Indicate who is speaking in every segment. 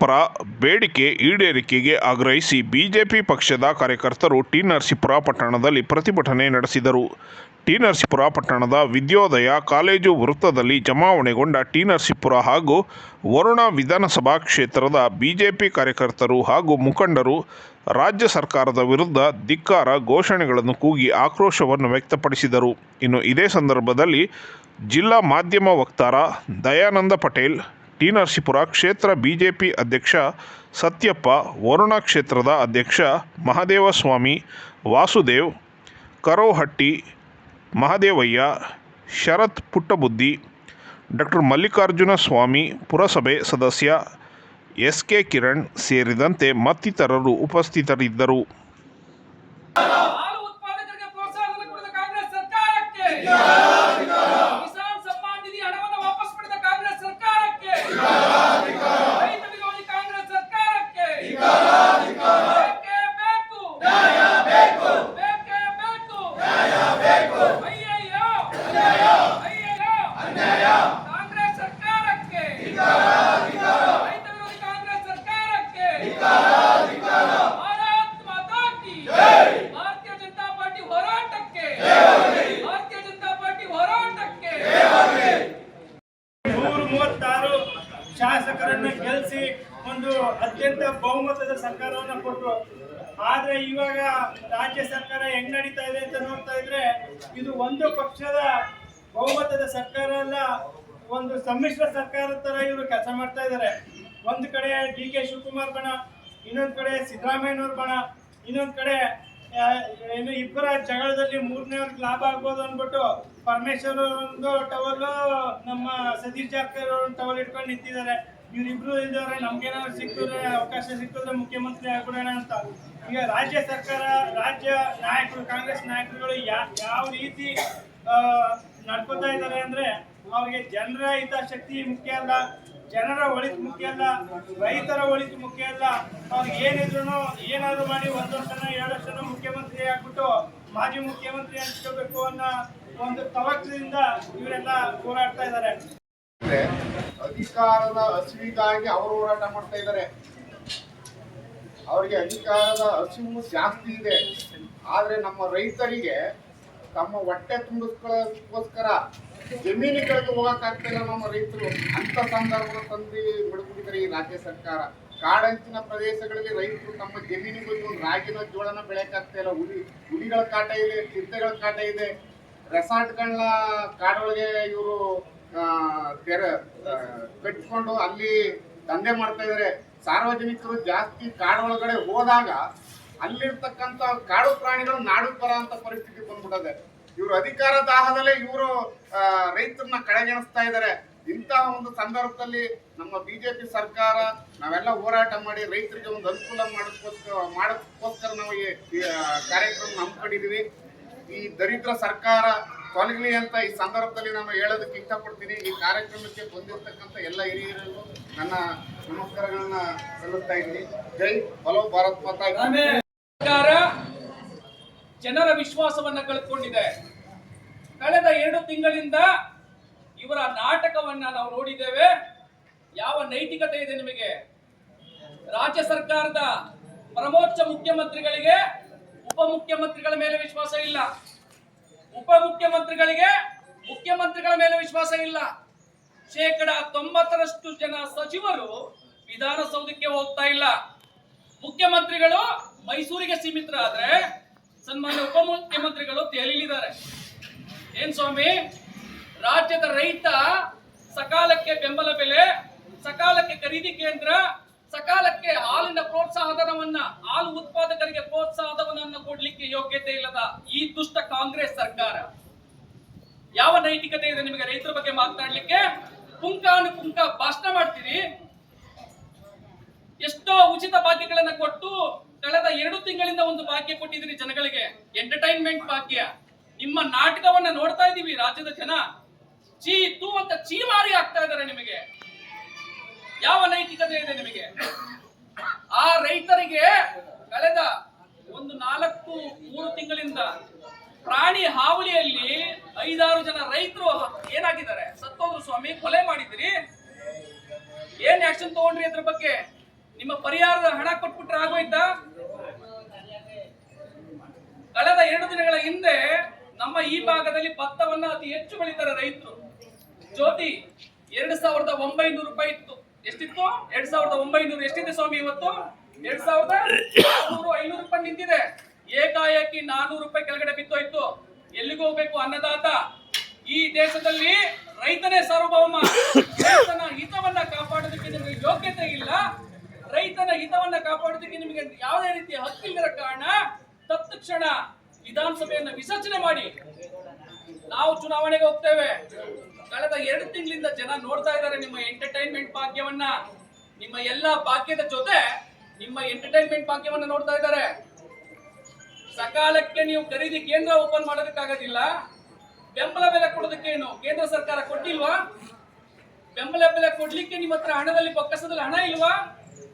Speaker 1: ಪರ ಬೇಡಿಕೆ ಈಡೇರಿಕೆಗೆ ಆಗ್ರಹಿಸಿ ಬಿಜೆಪಿ ಪಕ್ಷದ ಕಾರ್ಯಕರ್ತರು ಟಿ ನರಸೀಪುರ ಪಟ್ಟಣದಲ್ಲಿ ಪ್ರತಿಭಟನೆ ನಡೆಸಿದರು. ಟಿ ನರಸೀಪುರ ಪಟ್ಟಣದ ವಿದ್ಯೋದಯ ಕಾಲೇಜು ವೃತ್ತದಲ್ಲಿ ಜಮಾವಣೆಗೊಂಡ ಟಿ ನರಸೀಪುರ ಹಾಗೂ ವರುಣ ವಿಧಾನಸಭಾ ಕ್ಷೇತ್ರದ ಬಿಜೆಪಿ ಕಾರ್ಯಕರ್ತರು ಹಾಗೂ ಮುಖಂಡರು ರಾಜ್ಯ ಸರ್ಕಾರದ ವಿರುದ್ಧ ಧಿಕ್ಕಾರ ಘೋಷಣೆಗಳನ್ನು ಕೂಗಿ ಆಕ್ರೋಶವನ್ನು ವ್ಯಕ್ತಪಡಿಸಿದರು. ಇನ್ನು ಇದೇ ಸಂದರ್ಭದಲ್ಲಿ ಜಿಲ್ಲಾ ಮಾಧ್ಯಮ ವಕ್ತಾರ ದಯಾನಂದ ಪಟೇಲ್ ಟಿ ನರಸೀಪುರ ಕ್ಷೇತ್ರ ಬಿಜೆಪಿ ಅಧ್ಯಕ್ಷ ಸತ್ಯಪ್ಪ, ವರುಣ ಕ್ಷೇತ್ರದ ಅಧ್ಯಕ್ಷ ಮಹದೇವಸ್ವಾಮಿ, ವಾಸುದೇವ್, ಕರೋಹಟ್ಟಿ, ಮಹದೇವಯ್ಯ, ಶರತ್ ಪುಟ್ಟಬುದ್ಧಿ ಡಾಕ್ಟರ್ ಮಲ್ಲಿಕಾರ್ಜುನ ಸ್ವಾಮಿ, ಪುರಸಭೆ ಸದಸ್ಯ ಎಸ್ ಕೆ ಕಿರಣ್ ಸೇರಿದಂತೆ ಮತ್ತಿತರರು ಉಪಸ್ಥಿತರಿದ್ದರು.
Speaker 2: ಅತ್ಯಂತ ಬಹುಮತದ ಸರ್ಕಾರವನ್ನ ಕೊಟ್ಟರು ಆದ್ರೆ ಇವಾಗ ರಾಜ್ಯ ಸರ್ಕಾರ ಹೆಂಗ್ ನಡೀತಾ ಇದೆ ಅಂತ ನೋಡ್ತಾ ಇದ್ರೆ ಇದು ಒಂದು ಪಕ್ಷದ ಬಹುಮತದ ಸರ್ಕಾರ ಅಲ್ಲ, ಒಂದು ಸಮ್ಮಿಶ್ರ ಸರ್ಕಾರದ ತರ ಇವರು ಕೆಲಸ ಮಾಡ್ತಾ ಇದ್ದಾರೆ ಒಂದ್ ಕಡೆ ಡಿ ಕೆ ಶಿವಕುಮಾರ್ ಬಣ, ಇನ್ನೊಂದ್ ಕಡೆ ಸಿದ್ದರಾಮಯ್ಯನವ್ರ ಬಣ, ಇನ್ನೊಂದ್ ಕಡೆ ಏನು ಇಬ್ಬರ ಜಗಳದಲ್ಲಿ ಮೂರನೇವ್ರಿಗೆ ಲಾಭ ಆಗ್ಬೋದು ಅಂದ್ಬಿಟ್ಟು ಪರಮೇಶ್ವರ್ ಒಂದು ಟವಲ್ ನಮ್ಮ ಸತೀಶ್ ಜಾರಕಿಹೊಳಿ ಟವಲ್ ಇಟ್ಕೊಂಡು ನಿಂತಿದ್ದಾರೆ. ಇವ್ರಿಬ್ರು ಇದ್ದಾರೆ ನಮ್ಗೇನಾದ್ರು ಸಿಕ್ಕಿದ್ರೆ ಅವಕಾಶ ಸಿಕ್ಕಿದ್ರೆ ಮುಖ್ಯಮಂತ್ರಿ ಆಗ್ಬಿಡೋಣ ಅಂತ. ಈಗ ರಾಜ್ಯ ಸರ್ಕಾರ, ರಾಜ್ಯ ನಾಯಕರು, ಕಾಂಗ್ರೆಸ್ ನಾಯಕರುಗಳು ಯಾವ ರೀತಿ ನಡ್ಕೋತಾ ಇದ್ದಾರೆ ಅಂದ್ರೆ ಅವ್ರಿಗೆ ಜನರ ಹಿತಾಸಕ್ತಿ ಮುಖ್ಯ ಅಲ್ಲ, ಜನರ ಒಳಿತು ಮುಖ್ಯ ಅಲ್ಲ, ರೈತರ ಒಳಿತು ಮುಖ್ಯ ಅಲ್ಲ. ಅವ್ರಿಗೆ ಏನಿದ್ರು ಏನಾದ್ರು ಮಾಡಿ ಒಂದ್ ವರ್ಷನ, ಎರಡು ವರ್ಷನ ಮುಖ್ಯಮಂತ್ರಿ ಆಗ್ಬಿಟ್ಟು ಮಾಜಿ ಮುಖ್ಯಮಂತ್ರಿ ಅನ್ಸ್ಕೋಬೇಕು ಅನ್ನೋ ಒಂದು ತವಕದಿಂದ ಇವರೆಲ್ಲ ಹೋರಾಡ್ತಾ ಇದ್ದಾರೆ.
Speaker 3: ಅಧಿಕಾರದ ಹಸಿವಿಗಾಗಿ ಅವರು ಹೋರಾಟ ಮಾಡ್ತಾ ಇದ್ದಾರೆ. ಅವರಿಗೆ ಅಧಿಕಾರದ ಹಸಿವು ಜಾಸ್ತಿ ಇದೆ. ಆದ್ರೆ ನಮ್ಮ ರೈತರಿಗೆ ತಮ್ಮ ಹೊಟ್ಟೆ ತುಂಬಿಸ್ಕೊಳ್ಳೋದಕ್ಕೋಸ್ಕರ ಜಮೀನುಗಳಿಗೆ ಹೋಗಕ್ಕಾಗ್ತಿಲ್ಲ ನಮ್ಮ ರೈತರು. ಅಂತ ಸಂದರ್ಭ ತಂದು ಬಿಡ್ಬಿಟ್ಟಿದ್ದಾರೆ ಈ ರಾಜ್ಯ ಸರ್ಕಾರ. ಕಾಡಂಚಿನ ಪ್ರದೇಶಗಳಲ್ಲಿ ರೈತರು ತಮ್ಮ ಜಮೀನುಗಳಿಗೆ ಒಂದು ರಾಗಿನ ಜೋಳನ ಬೆಳೆಯಕ್ಕಾಗ್ತಾ ಇಲ್ಲ. ಹುಲಿ, ಹುಲಿಗಳ ಕಾಟ ಇದೆ ಚಿರತೆಗಳ ಕಾಟ ಇದೆ. ರೆಸಾರ್ಟ್ಗಳನ್ನ ಕಾಡೊಳಗೆ ಇವರು ತೆರ ಕಟ್ಟಿಕೊಂಡು ಅಲ್ಲಿ ದಂಧೆ ಮಾಡ್ತಾ ಇದ್ದಾರೆ. ಸಾರ್ವಜನಿಕರು ಜಾಸ್ತಿ ಕಾಡೊಳಗಡೆ ಹೋದಾಗ ಅಲ್ಲಿರ್ತಕ್ಕಂಥ ಕಾಡು ಪ್ರಾಣಿಗಳು ನಾಡು ಬರ ಅಂತ ಪರಿಸ್ಥಿತಿ ಬಂದ್ಬಿಟ್ಟದೆ. ಇವರು ಅಧಿಕಾರ ದಾಹದಲ್ಲೇ ಇವರು ರೈತರನ್ನ ಕಡೆಗಣಿಸ್ತಾ ಇದ್ದಾರೆ. ಇಂತಹ ಒಂದು ಸಂದರ್ಭದಲ್ಲಿ ನಮ್ಮ ಬಿಜೆಪಿ ಸರ್ಕಾರ ನಾವೆಲ್ಲ ಹೋರಾಟ ಮಾಡಿ ರೈತರಿಗೆ ಒಂದು ಅನುಕೂಲ ಮಾಡೋದಕ್ಕೋಸ್ಕರ ಮಾಡೋದಕ್ಕೋಸ್ಕರ ನಾವು ಈ ಕಾರ್ಯಕ್ರಮ ಹಮ್ಮಿಕೊಂಡಿದೀವಿ ಈ ದರಿದ್ರ ಸರ್ಕಾರ ತೊಲಗಲಿ ಅಂತ ಈ ಸಂದರ್ಭದಲ್ಲಿ ನಾನು ಹೇಳೋದಕ್ಕೆ ಇಷ್ಟಪಡ್ತೀನಿ. ಈ ಕಾರ್ಯಕ್ರಮಕ್ಕೆ ಬಂದಿರತಕ್ಕಂಥ ಎಲ್ಲ ಹಿರಿಯರಿಗೂ ನನ್ನ ನಮಸ್ಕಾರಗಳನ್ನ ಸಲ್ಲುತ್ತಾ ಇದ್ದೀನಿ. ಜೈ ಹಲೋ ಭಾರತ್ ಮಾತಾ.
Speaker 4: ಸರ್ಕಾರ ಜನರ ವಿಶ್ವಾಸವನ್ನ ಕಳ್ಕೊಂಡಿದೆ. ಕಳೆದ ಎರಡು ತಿಂಗಳಿಂದ ಇವರ ನಾಟಕವನ್ನ ನಾವು ನೋಡಿದ್ದೇವೆ. ಯಾವ ನೈತಿಕತೆ ಇದೆ ನಿಮಗೆ? ರಾಜ್ಯ ಸರ್ಕಾರದ ಪರಮೋಚ್ಚ ಮುಖ್ಯಮಂತ್ರಿಗಳಿಗೆ ಉಪಮುಖ್ಯಮಂತ್ರಿಗಳ ಮೇಲೆ ವಿಶ್ವಾಸ ಇಲ್ಲ. ಉಪಮುಖ್ಯಮಂತ್ರಿಗಳಿಗೆ ಮುಖ್ಯಮಂತ್ರಿಗಳ ಮೇಲೆ ವಿಶ್ವಾಸ ಇಲ್ಲ. ಶೇಕಡ ತೊಂಬತ್ತರಷ್ಟು ಜನ ಸಚಿವರು ವಿಧಾನಸೌಧಕ್ಕೆ ಹೋಗ್ತಾ ಇಲ್ಲ. ಮುಖ್ಯಮಂತ್ರಿಗಳು ಮೈಸೂರಿಗೆ ಸೀಮಿತರಾದ್ರೆ ಸನ್ಮಾನ್ಯ ಉಪಮುಖ್ಯಮಂತ್ರಿಗಳು ದೆಹಲಿಲಿದ್ದಾರೆ ಏನ್ ಸ್ವಾಮಿ? ರಾಜ್ಯದ ರೈತ ಸಕಾಲಕ್ಕೆ ಬೆಂಬಲ ಬೆಲೆ, ಸಕಾಲಕ್ಕೆ ಖರೀದಿ ಕೇಂದ್ರ ಸಕಾಲಕ್ಕೆ ಹಾಲಿನ ಪ್ರೋತ್ಸಾಹಧನವನ್ನ, ಹಾಲು ಉತ್ಪಾದಕರಿಗೆ ಪ್ರೋತ್ಸಾಹಧನವನ್ನ ಕೊಡ್ಲಿಕ್ಕೆ ಯೋಗ್ಯತೆ ಇಲ್ಲದ ಈ ದುಷ್ಟ ಕಾಂಗ್ರೆಸ್ ಸರ್ಕಾರ. ಯಾವ ನೈತಿಕತೆ ಇದೆ ನಿಮಗೆ ರೈತರ ಬಗ್ಗೆ ಮಾತನಾಡ್ಲಿಕ್ಕೆ? ಪುಂಕಾನುಪುಂಕ ಭಾಷಣ ಮಾಡ್ತೀರಿ. ಎಷ್ಟೋ ಉಚಿತ ಭಾಗ್ಯಗಳನ್ನ ಕೊಟ್ಟು ಕಳೆದ ಎರಡು ತಿಂಗಳಿಂದ ಒಂದು ಭಾಗ್ಯ ಕೊಟ್ಟಿದ್ದೀರಿ ಜನಗಳಿಗೆ. ಎಂಟರ್ಟೈನ್ಮೆಂಟ್ ಭಾಗ್ಯ. ನಿಮ್ಮ ನಾಟಕವನ್ನ ನೋಡ್ತಾ ಇದೀವಿ ರಾಜ್ಯದ ಜನ. ಚೀ, ತೂ ಅಂತ ಚೀಮಾರಿ ಆಗ್ತಾ ಇದ್ದಾರೆ ನಿಮಗೆ. ಯಾವ ನೈತಿಕತೆ ಇದೆ ನಿಮಗೆ? ಆ ರೈತರಿಗೆ ಕಳೆದ ಒಂದು ನಾಲ್ಕು, ಮೂರು ತಿಂಗಳಿಂದ ಪ್ರಾಣಿ ಹಾವಳಿಯಲ್ಲಿ ಐದಾರು ಜನ ರೈತರು ಏನಾಗಿದ್ದಾರೆ? ಸತ್ತೋದ್ರು ಸ್ವಾಮಿ, ಕೊಲೆ ಮಾಡಿದ್ರಿ. ಏನ್ ಆಕ್ಷನ್ ತಗೊಂಡ್ರಿ ಅದ್ರ ಬಗ್ಗೆ? ನಿಮ್ಮ ಪರಿಹಾರದ ಹಣ ಕೊಟ್ಬಿಟ್ರೆ ಆಗೋಯ್ತಾ? ಕಳೆದ ಎರಡು ದಿನಗಳ ಹಿಂದೆ ನಮ್ಮ ಈ ಭಾಗದಲ್ಲಿ ಭತ್ತವನ್ನ ಅತಿ ಹೆಚ್ಚು ಬೆಳೀತಾರೆ ರೈತರು. ಜ್ಯೋತಿ, ಎರಡು ಸಾವಿರದ ಒಂಬೈನೂರು ರೂಪಾಯಿ ಇತ್ತು. ಎಷ್ಟಿತ್ತು? ಎರಡ್ ಸಾವಿರದ ಒಂಬೈನೂರು ಎಷ್ಟಿದೆ ಸ್ವಾಮಿ ಇವತ್ತು? ಎರಡ್ ಸಾವಿರದ ಐನೂರು ರೂಪಾಯಿ ನಿಂತಿದೆ. ಏಕಾಏಕಿ ನಾನೂರು ರೂಪಾಯಿ ಕೆಳಗಡೆ ಬಿತ್ತೋಯ್ತು ಎಲ್ಲಿಗೆ ಹೋಗ್ಬೇಕು ಅನ್ನದಾತ? ಈ ದೇಶದಲ್ಲಿ ರೈತನೇ ಸಾರ್ವಭೌಮ. ರೈತನ ಹಿತವನ್ನ ಕಾಪಾಡೋದಕ್ಕೆ ನಿಮಗೆ ಯೋಗ್ಯತೆ ಇಲ್ಲ. ರೈತನ ಹಿತವನ್ನ ಕಾಪಾಡೋದಕ್ಕೆ ನಿಮಗೆ ಯಾವುದೇ ರೀತಿಯ ಹಕ್ಕಿಲ್ಲದ ಕಾರಣ ತತ್ಕ್ಷಣ ವಿಧಾನಸಭೆಯನ್ನು ವಿಸರ್ಜನೆ ಮಾಡಿ ನಾವು ಚುನಾವಣೆಗೆ ಹೋಗ್ತೇವೆ. ಕಳೆದ ಎರಡು ತಿಂಗಳಿಂದ ಜನ ನೋಡ್ತಾ ಇದ್ದಾರೆ ನಿಮ್ಮ ಎಂಟರ್ಟೈನ್ಮೆಂಟ್ ಭಾಗ್ಯವನ್ನ. ನಿಮ್ಮ ಎಲ್ಲ ಭಾಗ್ಯದ ಜೊತೆ ನಿಮ್ಮ ಎಂಟರ್ಟೈನ್ಮೆಂಟ್ ಭಾಗ್ಯವನ್ನ ನೋಡ್ತಾ ಇದ್ದಾರೆ. ಸಕಾಲಕ್ಕೆ ನೀವು ಖರೀದಿ ಕೇಂದ್ರ ಓಪನ್ ಮಾಡೋದಕ್ಕಾಗೋದಿಲ್ಲ. ಬೆಂಬಲ ಬೆಲೆ ಕೊಡೋದಕ್ಕೇನು ಕೇಂದ್ರ ಸರ್ಕಾರ ಕೊಟ್ಟಿಲ್ವಾ? ಬೆಂಬಲ ಬೆಲೆ ಕೊಡ್ಲಿಕ್ಕೆ ನಿಮ್ಮ ಹತ್ರ ಹಣದಲ್ಲಿ ಬೊಕ್ಕಸದಲ್ಲಿ ಹಣ ಇಲ್ವಾ?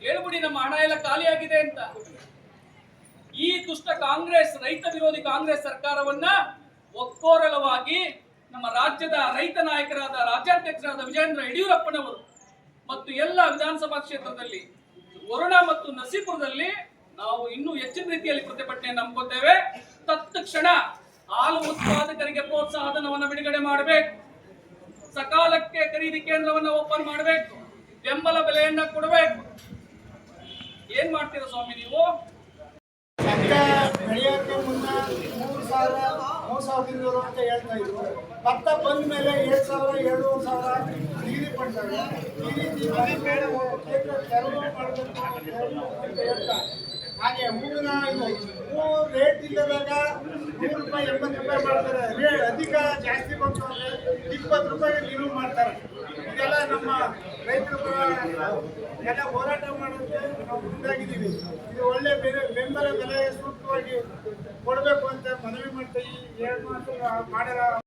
Speaker 4: ಹೇಳ್ಬಿಡಿ, ನಮ್ಮ ಹಣ ಎಲ್ಲ ಖಾಲಿ ಆಗಿದೆ ಅಂತ. ಈ ದುಷ್ಟ ಕಾಂಗ್ರೆಸ್, ರೈತ ವಿರೋಧಿ ಕಾಂಗ್ರೆಸ್ ಸರ್ಕಾರವನ್ನ ಒಕ್ಕೋರಲವಾಗಿ ನಮ್ಮ ರಾಜ್ಯದ ರೈತ ನಾಯಕರಾದ ರಾಜ್ಯಾಧ್ಯಕ್ಷರಾದ ವಿಜಯೇಂದ್ರ ಯಡಿಯೂರಪ್ಪನವರು ಮತ್ತು ಎಲ್ಲ ವಿಧಾನಸಭಾ ಕ್ಷೇತ್ರದಲ್ಲಿ ವರುಣ ಮತ್ತು ನಸೀಪುರದಲ್ಲಿ ನಾವು ಇನ್ನೂ ಹೆಚ್ಚಿನ ರೀತಿಯಲ್ಲಿ ಪ್ರತಿಭಟನೆ ನಂಬುತ್ತೇವೆ ತತ್ಕ್ಷಣ ಹಾಲು ಉತ್ಪಾದಕರಿಗೆ ಪ್ರೋತ್ಸಾಹಧನವನ್ನು ಬಿಡುಗಡೆ ಮಾಡಬೇಕು. ಸಕಾಲಕ್ಕೆ ಖರೀದಿ ಕೇಂದ್ರವನ್ನು ಓಪನ್ ಮಾಡಬೇಕು. ಬೆಂಬಲ ಬೆಲೆಯನ್ನ ಕೊಡಬೇಕು. ಏನ್ ಮಾಡ್ತೀರಾ ಸ್ವಾಮಿ ನೀವು?
Speaker 5: ಮುನ್ನ ಮೂರು ಸಾವಿರ ಸಾವಿರದ ಇನ್ನೂರು ಅಂತ ಹೇಳ್ತಾ ಇದ್ರು. ಭತ್ತ ಬಂದ ಮೇಲೆ ಏಳು ಸಾವಿರ ಏಳುವರೆ ಸಾವಿರ ನಿಗದಿ ಪಡ್ತಾರೆ. ಈ ರೀತಿ ಮೇಲೆ ಹಾಗೆ ಹೂವಿನ ಹೂವು ರೇಟ್ ಇಲ್ಲದಾಗ ನೂರು ರೂಪಾಯಿ, ಎಂಬತ್ತು ರೂಪಾಯಿ ಮಾಡ್ತಾರೆ. ರೇ ಅಧಿಕ ಜಾಸ್ತಿ ಬಂತು ಅಂದರೆ ಇಪ್ಪತ್ತು ರೂಪಾಯಿ ನಿಲುವು ಮಾಡ್ತಾರೆ. ಇದೆಲ್ಲ ನಮ್ಮ ಎಲ್ಲ ಹೋರಾಟ ಮಾಡೋಕ್ಕೆ ನಾವು ಮುಂದಾಗಿದ್ದೀವಿ. ಇದು ಒಳ್ಳೆ ಬೆಲೆ, ಬೆಂಬಲ, ಬೆಲೆ ಸೂಕ್ತವಾಗಿ ಕೊಡಬೇಕು ಅಂತ ಮನವಿ ಮಾಡ್ತಾ ಈ ಎರಡು ಮಾತು ಮಾಡಿರೋ